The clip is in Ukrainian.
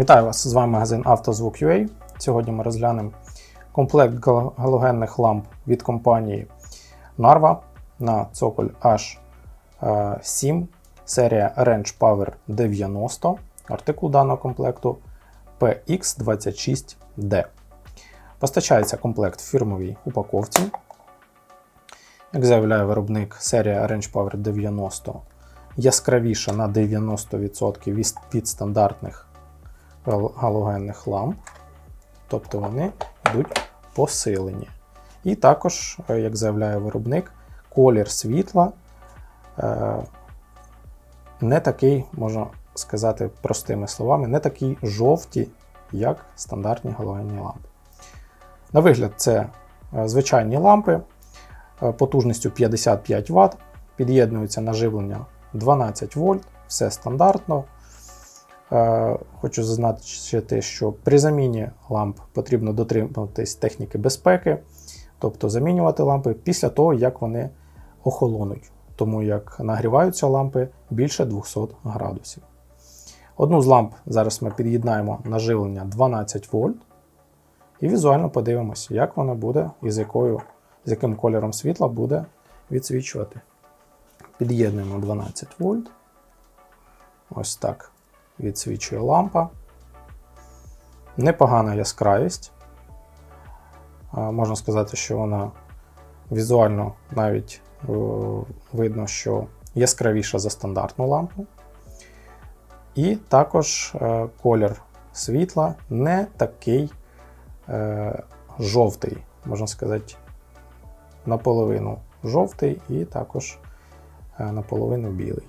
Вітаю вас! З вами магазин «Автозвук.UA». Сьогодні ми розглянемо комплект галогенних ламп від компанії Narva на цоколь H7, серія Range Power 90, артикул даного комплекту PX26D. Постачається комплект в фірмовій упаковці. Як заявляє виробник, серія Range Power 90 яскравіша на 90% від- стандартних галогенних ламп, тобто вони йдуть посилені. І також, е, як заявляє виробник, колір світла е, не такий, можна сказати простими словами, не такий жовті, як стандартні галогенні лампи. На вигляд, це е, звичайні лампи потужністю 55 Вт, під'єднуються на живлення 12 вольт, все стандартно. Е, Хочу зазначити, що при заміні ламп потрібно дотримуватись техніки безпеки, тобто замінювати лампи після того, як вони охолонуть, тому як нагріваються лампи більше 200 градусів. Одну з ламп зараз ми під'єднаємо на живлення 12 вольт і візуально подивимося, як вона буде і з, якою, з яким кольором світла буде відсвічувати. Під'єднуємо 12 вольт. Ось так відсвічує лампа. Непогана яскравість. Можна сказати, що вона візуально навіть е, видно, що яскравіша за стандартну лампу. І також е, колір світла не такий е, жовтий, можна сказати, наполовину жовтий і також наполовину білий.